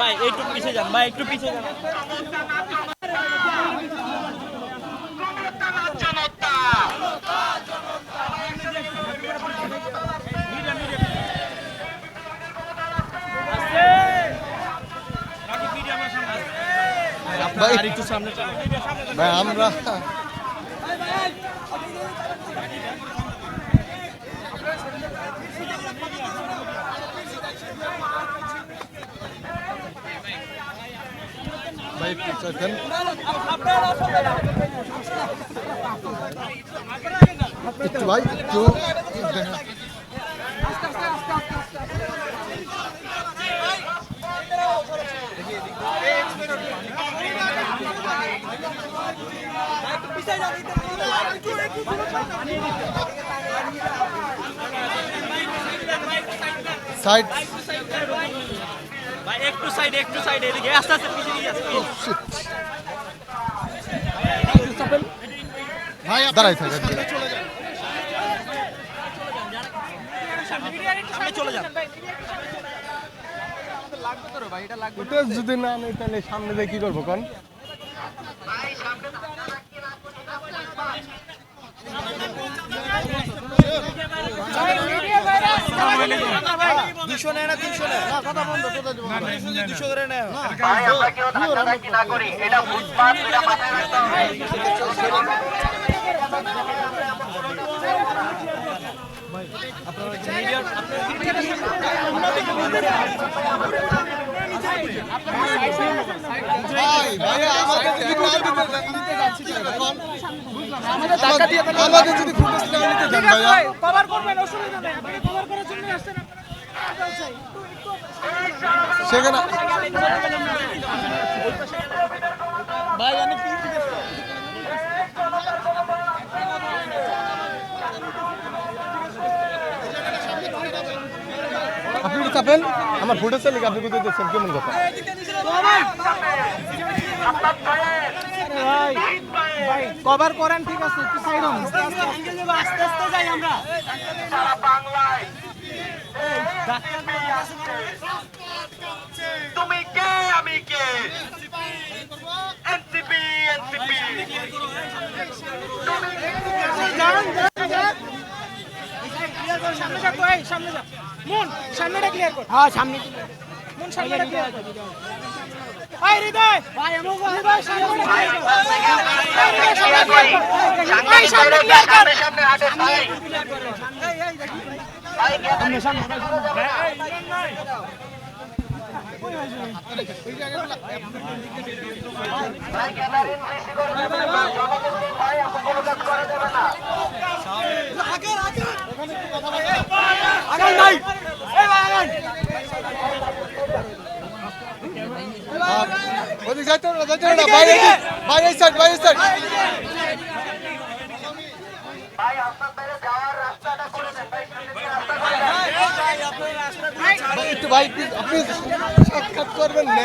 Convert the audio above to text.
ভাই একটু পিছিয়ে যান ভাই একটু পিছিয়ে যান। ভাই একটু সামনে ভাই আমরা একটু চাইতেন একটু ভাই সাইড ভাই একটু সাইড একটু সাইড এদিকে। আস্তে আস্তে পিছিয়ে দিয়ে যাচ্ছে। ভাই দাঁড়াই থাকে চলে যান। যদি না নেই তাহলে সামনে দিয়ে কি করব কোন? দুশো নেয় না তিনশো নেয়। কথা বন্ধ দুশো করে নেয়। না করি এটা ফুটপাত এটা মাথায় রাখতে হবে। ভাই ভাই আমাদের যদি না দিতে নিতে যাচ্ছি কি করে কোন আমাদের যদি না ভাইয়া। কভার করবেন অসুবিধা নেই। আপনি কভার করার জন্য আসছেন সেখানে ভাই আমি আপনি একটু চাপেন? আমার ফুটেজ চালিয়ে আপনি কোথায় দিচ্ছেন কেমন কথা? কভার করেন ঠিক আছে আস্তে আস্তে যাই আমরা। বাংলায় তুমি কে আমি কে? এনসিপি এনসিপি সামনে যা তো সামনে যা মন সামনেটা ক্লিয়ার কর হ্যাঁ সামনে মন সামনেটা ক্লিয়ার কর আই হৃদয় ভাই আমো ভাই সামনে ভাই সামনে ক্লিয়ার কর সামনে সামনে ওদিকে যাইতে ভাই এই সাইড এই সাইড ভাই আপনার বাইরে যাওয়ার রাস্তাটা করে দেন ভাই সামনে দিয়ে রাস্তা করে দেন ভাই একটু ভাই প্লিজ আপনি সাক্ষাৎ করবেন না